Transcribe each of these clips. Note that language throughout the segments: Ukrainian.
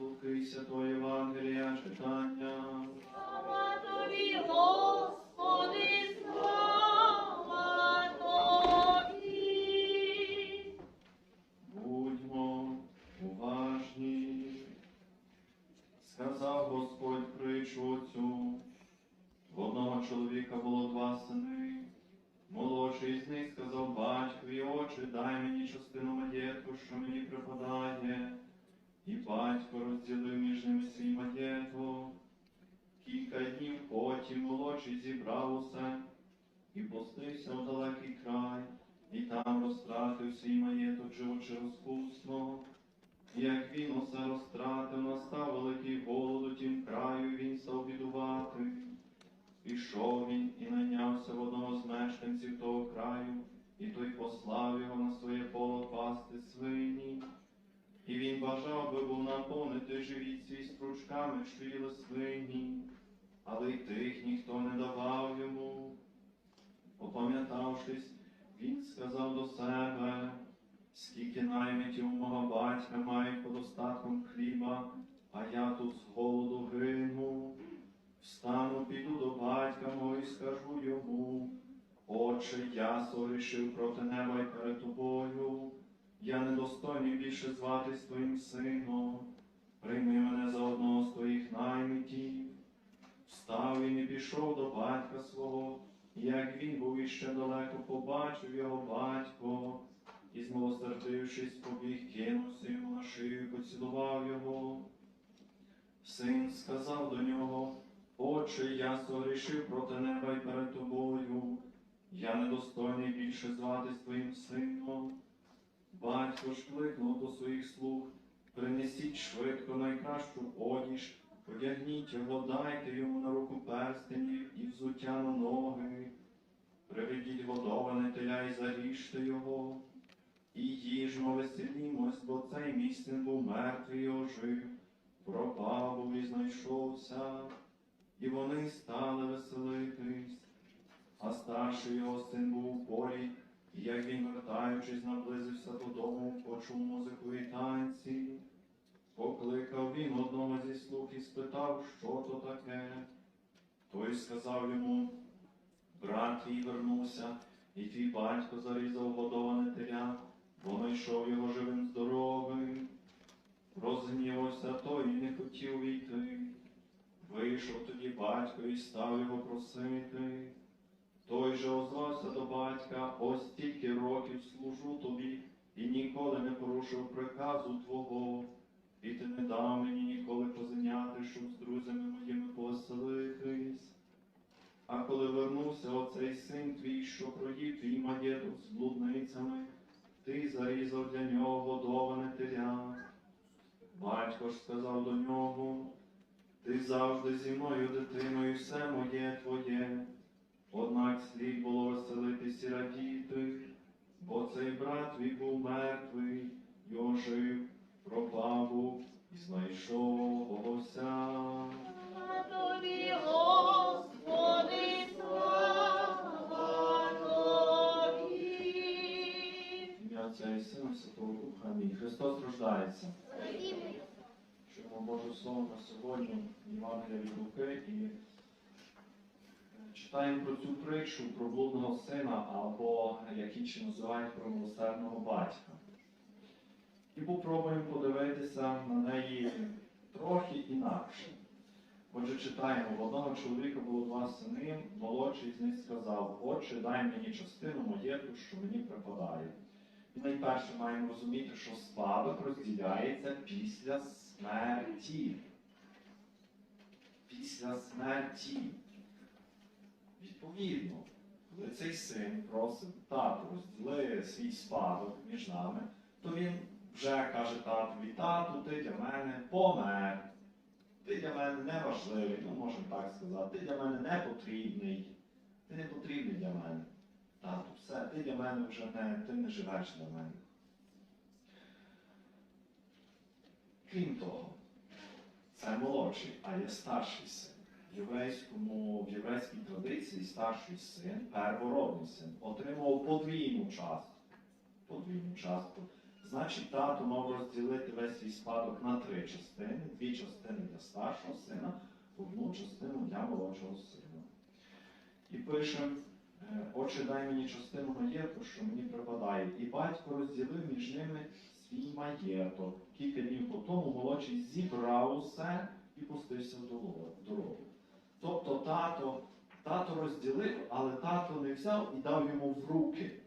Луки Святої Євангелія читання. І там розтратив свій маєток, живучи розпусно. І Як він усе розтратив, настав великий голод у тім краю, він став бідувати. Пішов він і найнявся в одного з мешканців того краю, і той послав його на своє поле пасти свині. І він бажав би був наповнити живіт свій стручками, що їли свині, але й тих ніхто не давав йому. Опам'ятавшись, він сказав до себе, скільки наймитів у мого батька мають под остатком хліба, а я тут з голоду гину. Встану, піду до батька мого і скажу йому, Отче, я согрішив проти неба й перед тобою, я недостойний більше зватись твоїм сином, прийми мене за одного з твоїх наймитів. Встав він і пішов до батька свого, і як він був іще далеко, побачив його батько, і змилосердившись, побіг, кинувся йому на шию, і поцілував його. Син сказав до нього, Отче, я согрішив проти неба й перед тобою, я недостойний більше зватись твоїм сином. Батько ж кликнув до своїх слуг, принесіть швидко найкращу одіж, одягніть його, дайте йому на руку перстенів і взуття на ноги, приведіть годоване теля і заріжте його, і їжмо веселімось, бо цей син був мертвий і ожив, пропав був і знайшовся, і вони стали веселитись. А старший його син був у полі, і як він, вертаючись, наблизився додому, почув музику і танці. Покликав він одного зі слуг і спитав, що то таке. Той сказав йому, брат твій вернувся, і твій батько зарізав годоване теля, бо знайшов його живим здоровим. Розгнівався той і не хотів війти. Вийшов тоді батько і став його просити. Той же озвався до батька, ось стільки років служу тобі, і ніколи не порушив приказу твого, і ти не дав мені ніколи позиняти, щоб з друзями моїми повеселитись. А коли вернувся оцей син твій, що проїв твій маєток з блудницями, ти зарізав для нього годоване теля. Батько ж сказав до нього, ти завжди зі мною, дитиною, все моє твоє. Однак слід було веселитись і радіти, бо цей брат твій був мертвий, й ожив, пропав був і знайшовся. Тобі, Господи, слава тобі. Ім'я Отця і Сина Святого Духа. Амінь. Христос рождається. Чуємо Боже Слово на сьогодні, Євангелія від Луки, і читаємо про цю притчу про блудного сина, або як інші називають про милосердного батька. І попробуємо подивитися на неї трохи інакше. Отже, читаємо, в одного чоловіка було два сини, молодший з них сказав, Отче, дай мені частину маєтку, що мені припадає. І найперше маємо розуміти, що спадок розділяється після смерті. Після смерті. Відповідно, коли цей син просить тату, розділи свій спадок між нами, то він вже каже татові, тату, ти для мене помер. Ти для мене не важливий, ну можемо так сказати, ти для мене не потрібний. Ти не потрібний для мене. Тату, все, ти для мене вже не, ти не живеш для мене. Крім того, це молодший, а є старший син. В єврейському, в єврейській традиції старший син, первородний син, отримав подвійну частку. Подвійну частку. Значить, тато мав розділити весь свій спадок на три частини: дві частини для старшого сина, одну частину для молодшого сина. І пише: е, Отче, дай мені частину маєтку, що мені припадає. І батько розділив між ними свій маєток. Кілька днів по тому молодший зібрав усе і пустився в дорогу-. Тобто тато, тато розділив, але тато не взяв і дав йому в руки.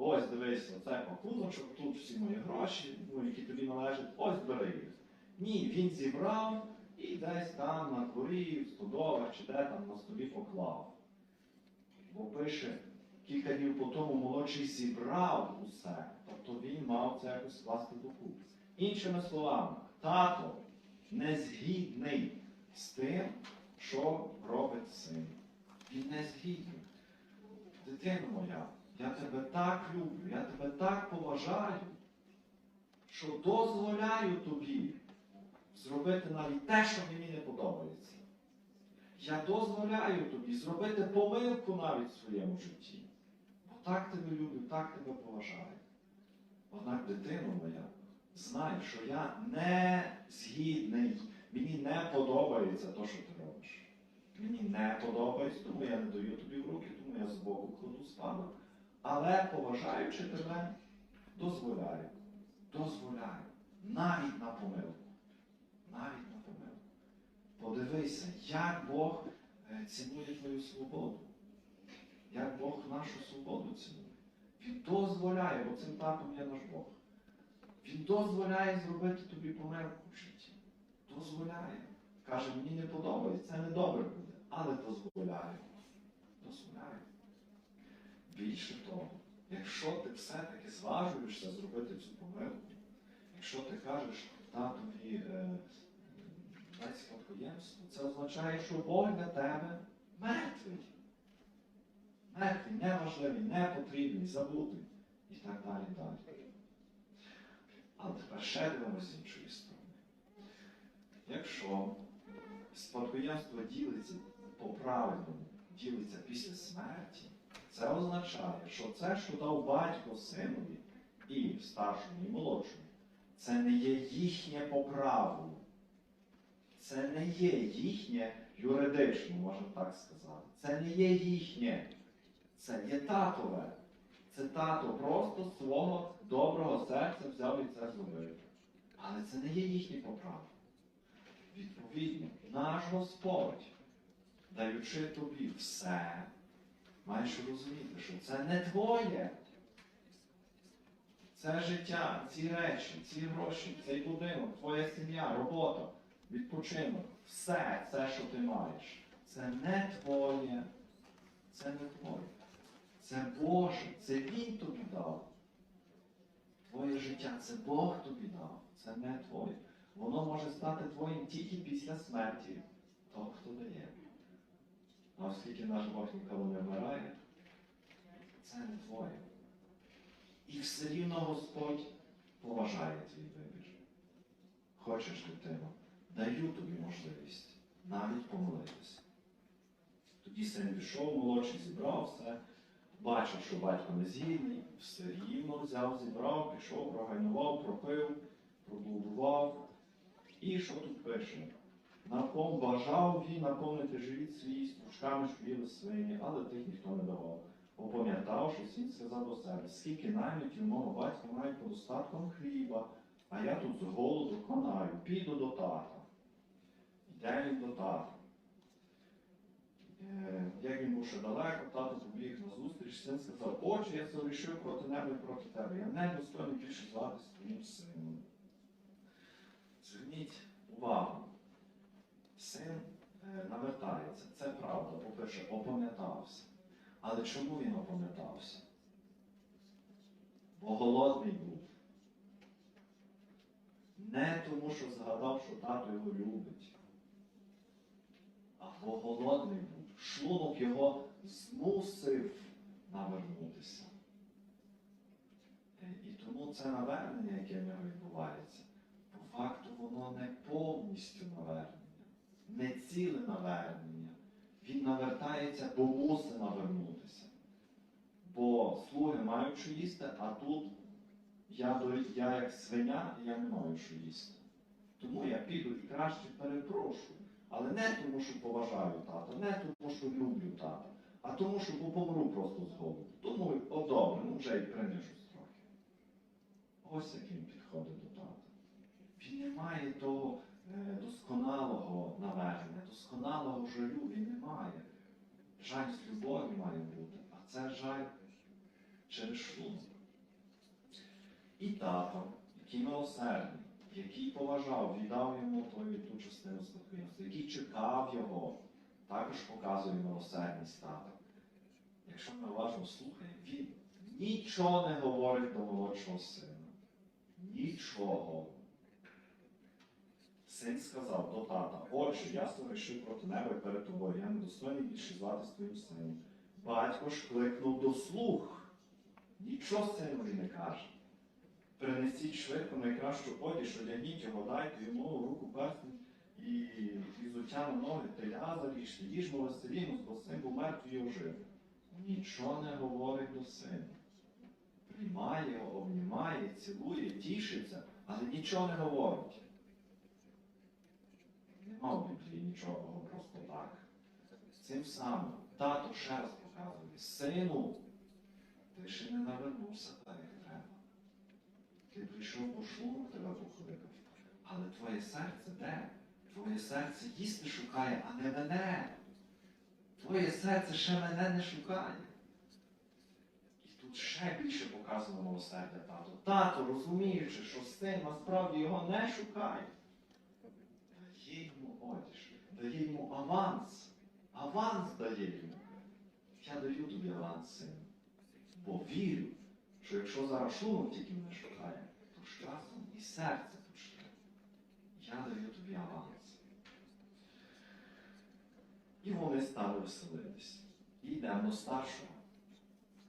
Ось дивись, оце пакуночок, тут всі мої гроші, ну, які тобі належать, ось бери їх. Ні, він зібрав і десь там на дворі, в стодолах чи де там на столі поклав. Бо пише, кілька днів по тому молодший зібрав усе, тобто він мав це якось скласти докупи. Іншими словами, тато не згідний з тим, що робить син. Він не згідний. Дитино моя, я тебе так люблю, я тебе так поважаю, що дозволяю тобі зробити навіть те, що мені не подобається. Я дозволяю тобі зробити помилку навіть в своєму житті. Бо так тебе люблю, так тебе поважаю. Однак, дитино моя, знай, що я не згідний, мені не подобається те, що ти робиш. Мені не подобається, тому я не даю тобі в руки, тому я збоку кладу спадок. Але поважаючи тебе, дозволяю. Дозволяю. Навіть на помилку. Навіть на помилку. Подивися, як Бог е, цінує твою свободу. Як Бог нашу свободу цінує. Він дозволяє, бо цим татом є наш Бог. Він дозволяє зробити тобі помилку в житті. Дозволяє. Каже, мені не подобається, це не добре буде, але дозволяє. Дозволяє. Більше того, якщо ти все-таки зважуєшся зробити цю помилку, якщо ти кажеш татові е, дай спадкоємство, це означає, що Бог для тебе мертвий. Мертвий, неважливий, непотрібний, забутий і так далі. далі. Але тепер ще дивимося з іншої сторони. Якщо спадкоємство ділиться по правильному, ділиться після смерті, це означає, що це, що дав батько синові і старшому, і молодшому, це не є їхнє по. Це не є їхнє юридично, можна так сказати. Це не є їхнє. Це є татове. Це тато просто свого доброго серця взяв і це зробив. Але це не є їхнє по. Відповідно, наш Господь, даючи тобі все, маєш розуміти, що це не твоє. Це життя, ці речі, ці гроші, цей будинок, твоя сім'я, робота, відпочинок, все це, що ти маєш, це не твоє. Це не твоє. Це Боже, це Він тобі дав. Твоє життя це Бог тобі дав, це не твоє. Воно може стати твоїм тільки після смерті того, хто дає. А оскільки наш Бог ніколи не вмирає, це не твоє. І все рівно Господь поважає твій вибір. Хочеш, дитино, даю тобі можливість навіть помолитися. Тоді син пішов, молодший зібрав все, бачив, що батько не згідний, все рівно взяв, зібрав, пішов, прогайнував, пропив, проблудував. І що тут пише? Напом бажав він наповнити живіт свій стручками, їли свині, але тих ніхто не давав. Опам'ятавши, він сказав до себе, скільки наймітів мого батька мають по достатком хліба, а я тут з голоду конаю, піду до тата. Йде він до тата. Е, Як він був ще далеко, тато побіг на зустріч, син сказав, отче, я зарішив проти неба і проти тебе. Я не достойний більше звати своїм сином. Зверніть увагу. Син е, навертається, це правда, по-перше, опам'ятався. Але чому він опам'ятався? Бо голодний був. Не тому, що згадав, що тато його любить, а бо голодний був. Шлунок його змусив навернутися. Е, І тому це навернення, яке в нього відбувається, по факту воно не повністю навернення, не ціле навернення. Він навертається, бо мусить навернутися. Бо слуги мають що їсти, а тут я, я як свиня, я не маю що їсти. Тому я піду і краще перепрошу. Але не тому, що поважаю тата, не тому, що люблю тата, а тому, що помру просто з голоду. Тому, о добре, ну вже й принижусь трохи. Ось як він підходить до тата. Він не має того досконалого навернення, досконалого жалю він не має. Жаль з любові має бути, а це жаль через шлунок. І тато, який милосердний, який поважав, віддав йому твою ту частину спадкоємства, який чекав його, також показує милосердність тата. Якщо ми уважно слухаємо, він нічого не говорить до молодшого сина. Нічого. Син сказав до тата, отче, я согрішив проти неба і перед тобою, я недостойний більше звати твоїм сином. Батько ж кликнув до слух. Нічого синові не каже. Принесіть швидко найкращу одіж, одягніть його, дайте йому руку перстень і взуття на ноги, теля заріжте, їжмо веселіну, бо син був мертвий і ожив. Нічого не говорить до сина. Приймає його, обнімає, цілує, тішиться, але нічого не говорить. Нема в Біблії нічого просто так. Цим самим тато ще раз показує, сину, ти ще не навернувся так, як треба. Ти прийшов по шлунок, тебе покликав. Але твоє серце де? Твоє серце їсти шукає, а не мене. Твоє серце ще мене не шукає. І тут ще більше показано милосердя тато. Тато, розуміючи, що син насправді його не шукає, дає йому аванс. Аванс дає йому. Я даю тобі аванс, сину. Бо вірю, що якщо зараз шлунок тільки мене шукає, то з часом і серце почне. Я даю тобі аванс. І вони стали веселитись. І йдемо до старшого.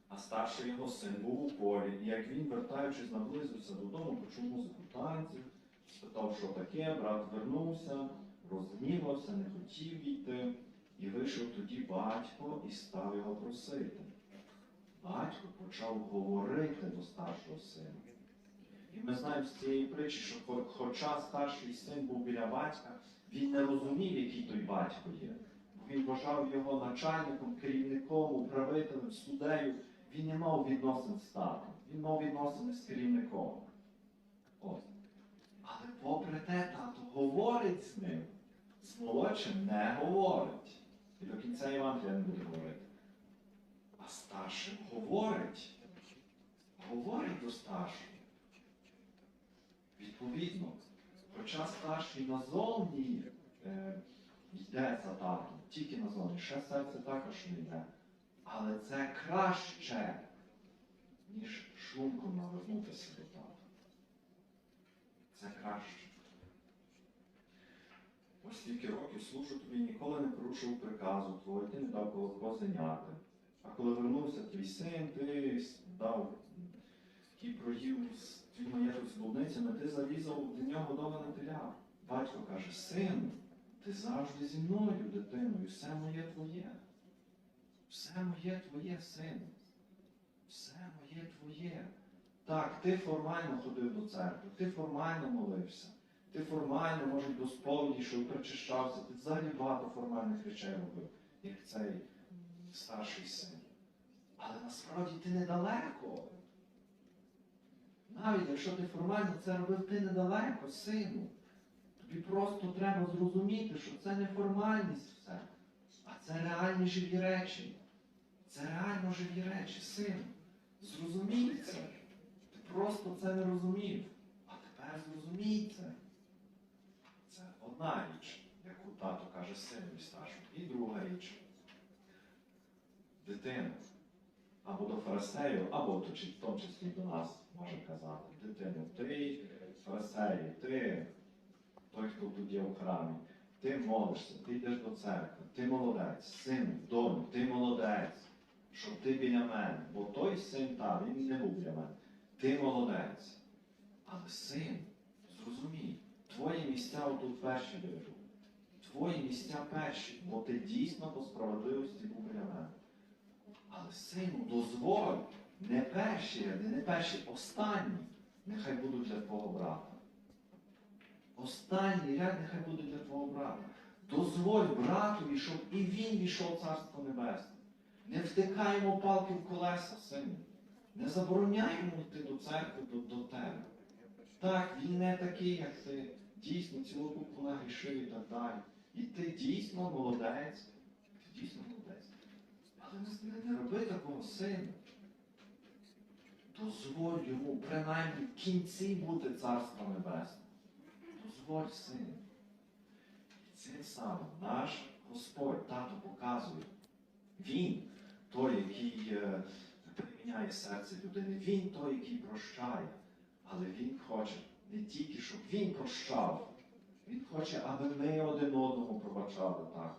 А старший його син був у полі, і як він, вертаючись, наблизився додому, почув музику танців, спитав, що таке, брат вернувся, розгнівався, не хотів йти, і вийшов тоді батько і став його просити. Батько почав говорити до старшого сина. І ми знаємо з цієї притчі, що хоча старший син був біля батька, він не розумів, який той батько є. Він вважав його начальником, керівником, управителем, суддею. Він не мав відносин з татом, він мав відносини з керівником. От. Але попри те, тато говорить з ним, молодшим не говорить. І до кінця Євангелія не буде говорити. А старшим говорить. Говорить до старшого. Відповідно, хоча старший назовні е, йде за татом, тільки назовні, ще серце також не йде. Але це краще, ніж шлунком навернутися до тата. Це краще. Ось стільки років служу тобі, ніколи не порушив приказу твого, ти не дав коло козеняти. А коли вернувся твій син, ти дав і проїв з блудницями, ти зарізав для нього доване теля. Батько каже, син, ти завжди зі мною, дитиною, все моє твоє. Все моє твоє, син. Все моє твоє. Так, ти формально ходив до церкви, ти формально молився, ти формально, може, до сповіді, що причащався, ти взагалі багато формальних речей робив, як цей старший син. Але насправді ти недалеко. Навіть якщо ти формально це робив, ти недалеко, сину. Тобі просто треба зрозуміти, що це не формальність все, а це реальні живі речі. Це реально живі речі, син. Зрозумій це. Ти просто це не розумів. А тепер зрозумій це. Одна річ, яку тато каже синові старшому. І друга річ. Дитина. Або до фарисеїв, або в тому числі до нас може казати. Дитину, ти фарисеї, ти той, хто тут є в храмі. Ти молишся, ти йдеш до церкви, ти молодець, син, доню, ти молодець, щоб ти біля мене. Бо той син та, він не був біля мене. Ти молодець. Але син, зрозумій, твої місця отут перші бережу. Твої місця перші, бо ти дійсно по справедливості був біля мене. Але сину, дозволь, не перші ряди, не перші, останні. нехай будуть для твого брата. Останній ряд нехай буде для твого брата. Дозволь братові, щоб і він війшов в Царство Небесне. Не втикаємо палки в колеса, сину. Не забороняємо йти до церкви, до, до тебе. Так, він не такий, як ти. Дійсно, цілу купу нагрішив і так далі. І ти дійсно молодець. Ти дійсно молодець. Але не, не роби такого сину. Дозволь йому принаймні в кінці бути царство небесне. Дозволь сину. Цим самим наш Господь тато показує. Він той, який е, переміняє серце людини, він той, який прощає. Але він хоче не тільки, щоб він прощав. Він хоче, аби ми один одному пробачали також.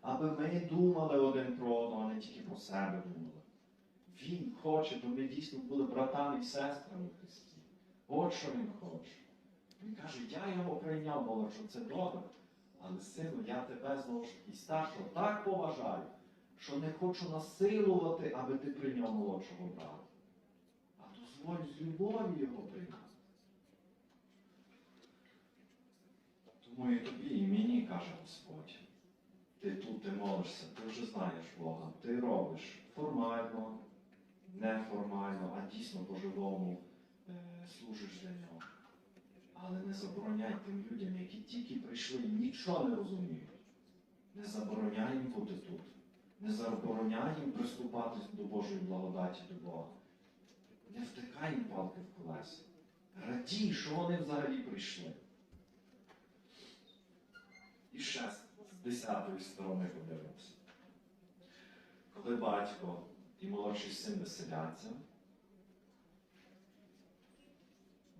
Аби ми думали один про одного, а не тільки про себе думали. Він хоче, щоб ми дійсно були братами і сестрами Христі. От що він хоче. Він каже, я його прийняв, молодшого, це добре. Але сину, я тебе знову ж таки старшого так поважаю, що не хочу насилувати, аби ти прийняв молодшого брата. А дозволь з любові його прийняти. Тому тобі, і мені, каже Господь. Ти тут, ти молишся, ти вже знаєш Бога, ти робиш формально, неформально, а дійсно по-живому е, служиш для нього. Але не забороняй тим людям, які тільки прийшли і нічого не розуміють. Не забороняй їм бути тут. Не забороняй їм приступати до Божої благодаті до Бога. Не втикай їм палки в колеса. Радій, що вони взагалі прийшли. І ще з десятої сторони подивимося. Коли батько і молодший син веселяться,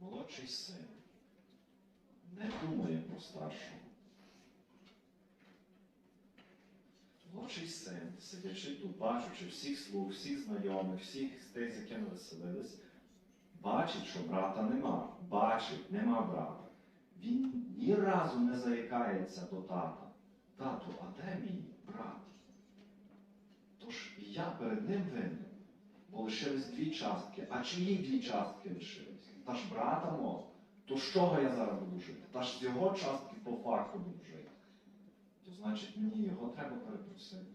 молодший син не думає про старшого. Молодший син, сидячи тут, бачучи всіх слуг, всіх знайомих, всіх з тих, з якими веселились, бачить, що брата нема. Бачить, нема брата. Він ні разу не заїкається до тата. Тату, а де мій брат? Тож я перед ним винен, бо лишились дві частки. А чиї дві частки лишились? Та ж брата мого. То з чого я зараз буду жити? Та ж з його частки по факту буду жити. То значить мені його треба перепросити.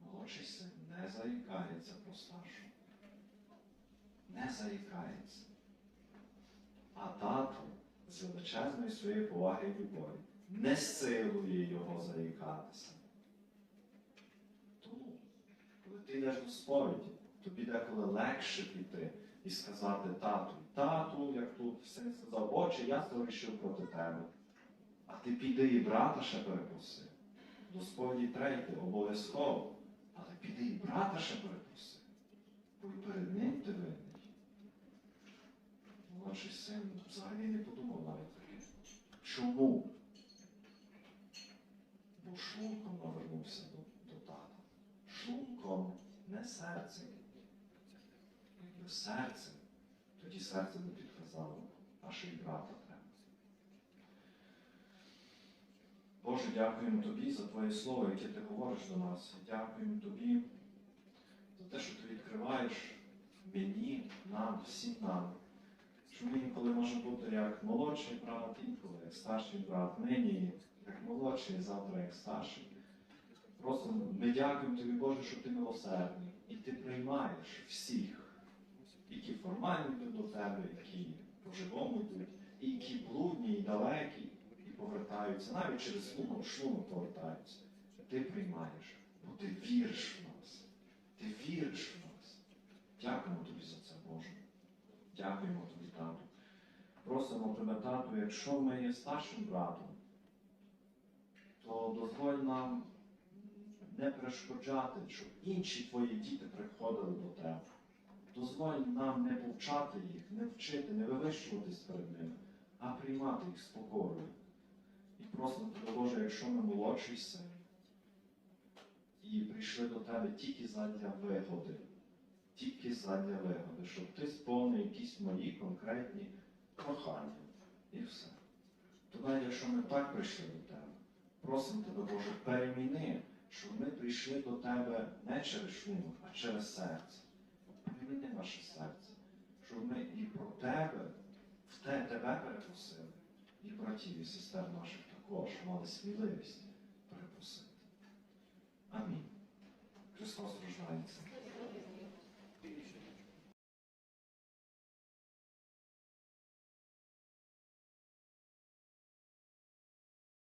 Молодший син не заїкається про старшого. Не заїкається. А тато з величезної своєї поваги і любові не силує його заїкатися. Тому, коли ти йдеш до сповіді, тобі деколи легше піти і сказати тату, тату, як тут син сказав, отче, я вирішив проти тебе. А ти піди і брата ще перепроси. До сповіді третє, обов'язково. Але піди і брата ще перепроси. Бо перед ним ти винний. Молодший син взагалі не подумав навіть. Чому? Бо шлунком навернувся до, до тата. Шлунком, не серцем. Якби серцем, тоді серце не підказало, а ще й брата треба. Боже, дякуємо Тобі за Твоє слово, яке ти говориш до нас. Дякуємо Тобі за те, що ти відкриваєш мені, нам, всім нам. Що ми інколи може бути як молодший брат, інколи як старший брат, нині як молодший, завтра як старший. Просто ми дякуємо тобі, Боже, що ти милосердний і ти приймаєш всіх, які формально йдуть до тебе, які по-живому йдуть, і які блудні, і далекі, і повертаються, навіть через шлунок, шлунок повертаються. Ти приймаєш, бо ти віриш в нас. Ти віриш в нас. Дякуємо тобі за це, Боже. Дякуємо тобі, тату. Просимо тебе, тату, якщо ми є старшим братом, то дозволь нам не перешкоджати, щоб інші твої діти приходили до тебе. Дозволь нам не повчати їх, не вчити, не вивищуватись перед ними, а приймати їх з покорою. І просимо тебе, Боже, якщо ми молодший і прийшли до тебе тільки задля вигоди, тільки задля вигоди, щоб ти сповнив якісь мої конкретні прохання. І все. То якщо ми так прийшли до тебе, просимо тебе, Боже, переміни, щоб ми прийшли до тебе не через шлунок, а через серце. Переміни наше серце, щоб ми і про тебе, в те тебе перепросили, і братів і сестер наших також мали сміливість перепросити. Амінь. Христос рождається.